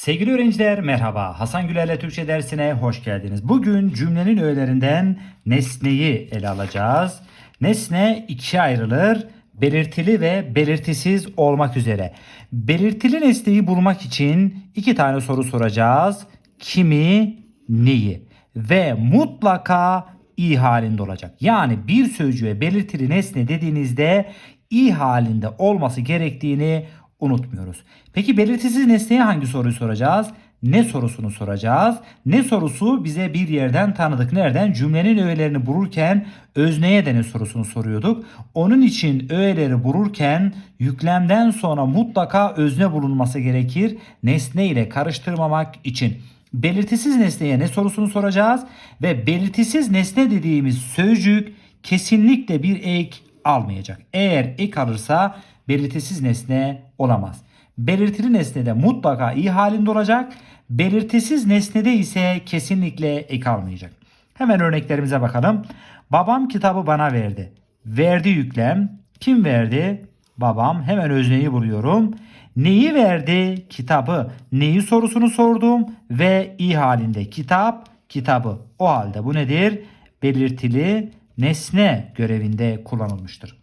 Sevgili öğrenciler merhaba. Hasan Güler'le Türkçe dersine hoş geldiniz. Bugün cümlenin öğelerinden nesneyi ele alacağız. Nesne ikiye ayrılır. Belirtili ve belirtisiz olmak üzere. Belirtili nesneyi bulmak için iki tane soru soracağız. Kimi, neyi? Ve mutlaka i halinde olacak. Yani bir sözcüğe belirtili nesne dediğinizde i halinde olması gerektiğini unutmuyoruz. Peki belirtisiz nesneye hangi soruyu soracağız? Ne sorusunu soracağız? Ne sorusu bize bir yerden tanıdık. Nereden? Cümlenin öğelerini bulurken özneye de ne sorusunu soruyorduk. Onun için öğeleri bulurken yüklemden sonra mutlaka özne bulunması gerekir. Nesne ile karıştırmamak için. Belirtisiz nesneye ne sorusunu soracağız ve belirtisiz nesne dediğimiz sözcük kesinlikle bir ek almayacak. Eğer ek alırsa belirtisiz nesne olamaz. Belirtili nesnede mutlaka i halinde olacak. Belirtisiz nesnede ise kesinlikle ek almayacak. Hemen örneklerimize bakalım. Babam kitabı bana verdi. Verdi yüklem. Kim verdi? Babam. Hemen özneyi buluyorum. Neyi verdi? Kitabı. Neyi sorusunu sordum ve i halinde kitap, kitabı. O halde bu nedir? Belirtili nesne görevinde kullanılmıştır.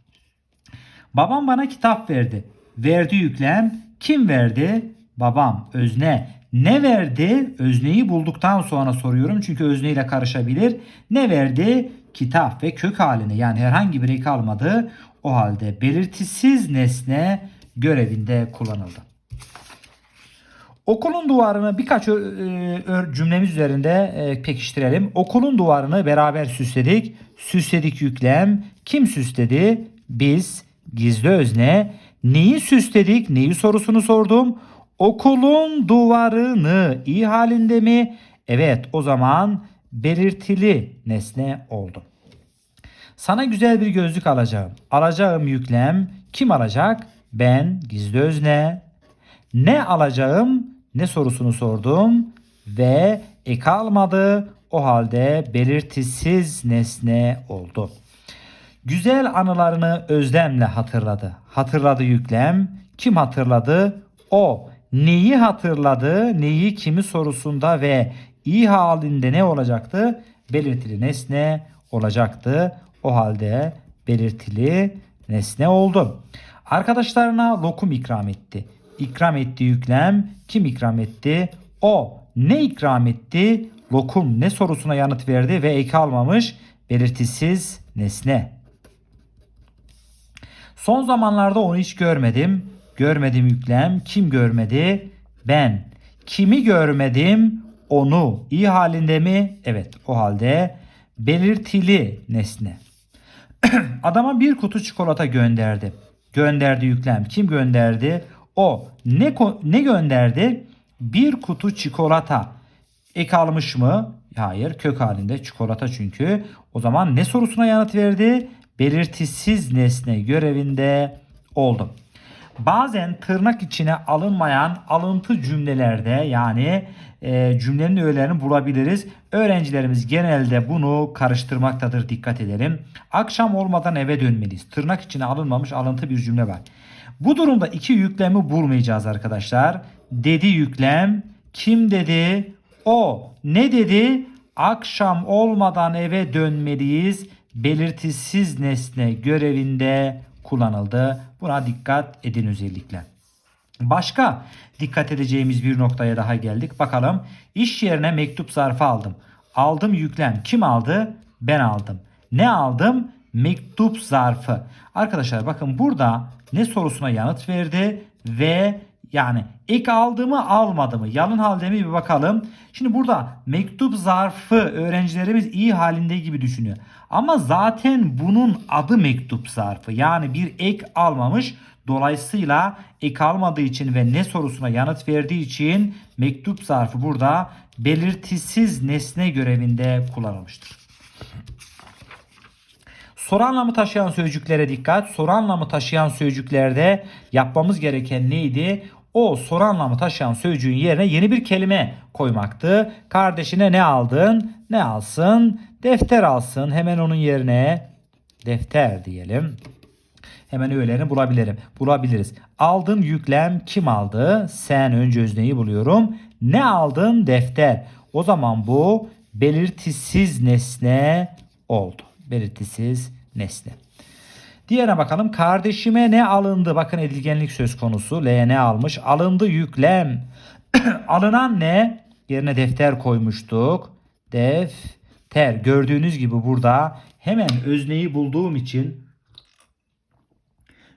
Babam bana kitap verdi. Verdi yüklem. Kim verdi? Babam. Özne. Ne verdi? Özneyi bulduktan sonra soruyorum çünkü özne ile karışabilir. Ne verdi? Kitap ve kök haline yani herhangi bir ek almadı. O halde belirtisiz nesne görevinde kullanıldı. Okulun duvarını birkaç ö- ö- cümlemiz üzerinde e, pekiştirelim. Okulun duvarını beraber süsledik. Süsledik yüklem. Kim süsledi? Biz. Gizli özne. Neyi süsledik? Neyi sorusunu sordum. Okulun duvarını iyi halinde mi? Evet o zaman belirtili nesne oldu. Sana güzel bir gözlük alacağım. Alacağım yüklem. Kim alacak? Ben gizli özne. Ne alacağım? Ne sorusunu sordum ve ek almadı. O halde belirtisiz nesne oldu. Güzel anılarını özlemle hatırladı. Hatırladı yüklem. Kim hatırladı? O. Neyi hatırladı? Neyi kimi sorusunda ve i halinde ne olacaktı? Belirtili nesne olacaktı. O halde belirtili nesne oldu. Arkadaşlarına lokum ikram etti. İkram etti yüklem. Kim ikram etti? O. Ne ikram etti? Lokum ne sorusuna yanıt verdi ve ek almamış. Belirtisiz nesne. Son zamanlarda onu hiç görmedim. Görmedim yüklem. Kim görmedi? Ben. Kimi görmedim? Onu. İyi halinde mi? Evet. O halde belirtili nesne. Adama bir kutu çikolata gönderdi. Gönderdi yüklem. Kim gönderdi? O. Ne ne gönderdi? Bir kutu çikolata. Ek almış mı? Hayır. Kök halinde çikolata çünkü. O zaman ne sorusuna yanıt verdi? Belirtisiz nesne görevinde oldu. Bazen tırnak içine alınmayan alıntı cümlelerde yani e, cümlenin öğelerini bulabiliriz. Öğrencilerimiz genelde bunu karıştırmaktadır. Dikkat edelim. Akşam olmadan eve dönmeliyiz. Tırnak içine alınmamış alıntı bir cümle var. Bu durumda iki yüklemi bulmayacağız arkadaşlar. Dedi yüklem. Kim dedi? O. Ne dedi? Akşam olmadan eve dönmeliyiz. Belirtisiz nesne görevinde kullanıldı. Buna dikkat edin özellikle. Başka dikkat edeceğimiz bir noktaya daha geldik. Bakalım iş yerine mektup zarfı aldım. Aldım yüklem. Kim aldı? Ben aldım. Ne aldım? Mektup zarfı. Arkadaşlar bakın burada ne sorusuna yanıt verdi ve yani ek aldı mı almadı mı? Yalın halde mi bir bakalım. Şimdi burada mektup zarfı öğrencilerimiz iyi halinde gibi düşünüyor. Ama zaten bunun adı mektup zarfı. Yani bir ek almamış. Dolayısıyla ek almadığı için ve ne sorusuna yanıt verdiği için mektup zarfı burada belirtisiz nesne görevinde kullanılmıştır. Soru anlamı taşıyan sözcüklere dikkat. Soru anlamı taşıyan sözcüklerde yapmamız gereken neydi? O soru anlamı taşıyan sözcüğün yerine yeni bir kelime koymaktı. Kardeşine ne aldın? Ne alsın? Defter alsın. Hemen onun yerine defter diyelim. Hemen öğelerini bulabilirim. Bulabiliriz. Aldın yüklem kim aldı? Sen önce özneyi buluyorum. Ne aldın? Defter. O zaman bu belirtisiz nesne oldu. Belirtisiz nesne. Diğerine bakalım. Kardeşime ne alındı? Bakın edilgenlik söz konusu. L ne almış? Alındı yüklem. Alınan ne? Yerine defter koymuştuk. Defter. Gördüğünüz gibi burada hemen özneyi bulduğum için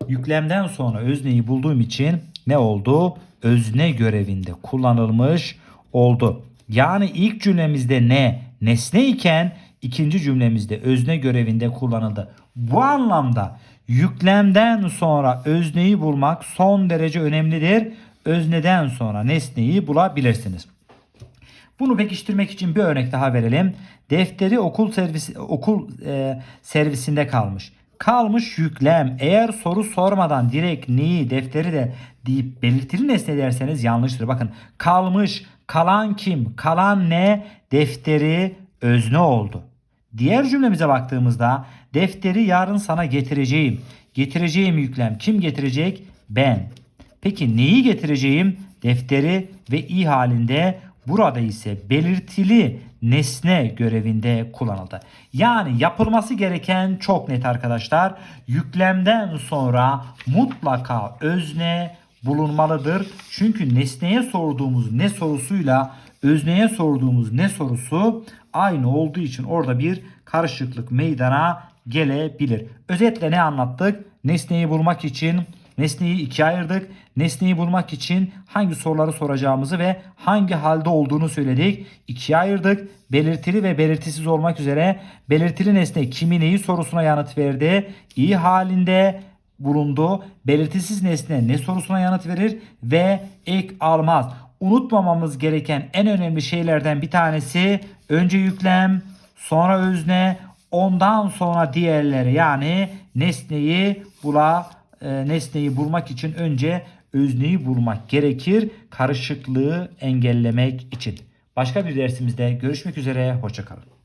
yüklemden sonra özneyi bulduğum için ne oldu? Özne görevinde kullanılmış oldu. Yani ilk cümlemizde ne nesne iken ikinci cümlemizde özne görevinde kullanıldı. Bu anlamda yüklemden sonra özneyi bulmak son derece önemlidir. Özneden sonra nesneyi bulabilirsiniz. Bunu pekiştirmek için bir örnek daha verelim. Defteri okul servisi okul e, servisinde kalmış. Kalmış yüklem. Eğer soru sormadan direkt neyi defteri de deyip belirtili nesne derseniz yanlıştır. Bakın kalmış, kalan kim, kalan ne, defteri özne oldu. Diğer cümlemize baktığımızda defteri yarın sana getireceğim. Getireceğim yüklem kim getirecek? Ben. Peki neyi getireceğim? Defteri ve i halinde burada ise belirtili nesne görevinde kullanıldı. Yani yapılması gereken çok net arkadaşlar. Yüklemden sonra mutlaka özne bulunmalıdır. Çünkü nesneye sorduğumuz ne sorusuyla özneye sorduğumuz ne sorusu aynı olduğu için orada bir karışıklık meydana gelebilir. Özetle ne anlattık? Nesneyi bulmak için Nesneyi ikiye ayırdık. Nesneyi bulmak için hangi soruları soracağımızı ve hangi halde olduğunu söyledik. İkiye ayırdık. Belirtili ve belirtisiz olmak üzere belirtili nesne kimi neyi sorusuna yanıt verdi. İyi halinde bulundu. Belirtisiz nesne ne sorusuna yanıt verir ve ek almaz. Unutmamamız gereken en önemli şeylerden bir tanesi önce yüklem, sonra özne, ondan sonra diğerleri yani nesneyi bula e, nesneyi bulmak için önce özneyi bulmak gerekir. Karışıklığı engellemek için. Başka bir dersimizde görüşmek üzere. Hoşçakalın.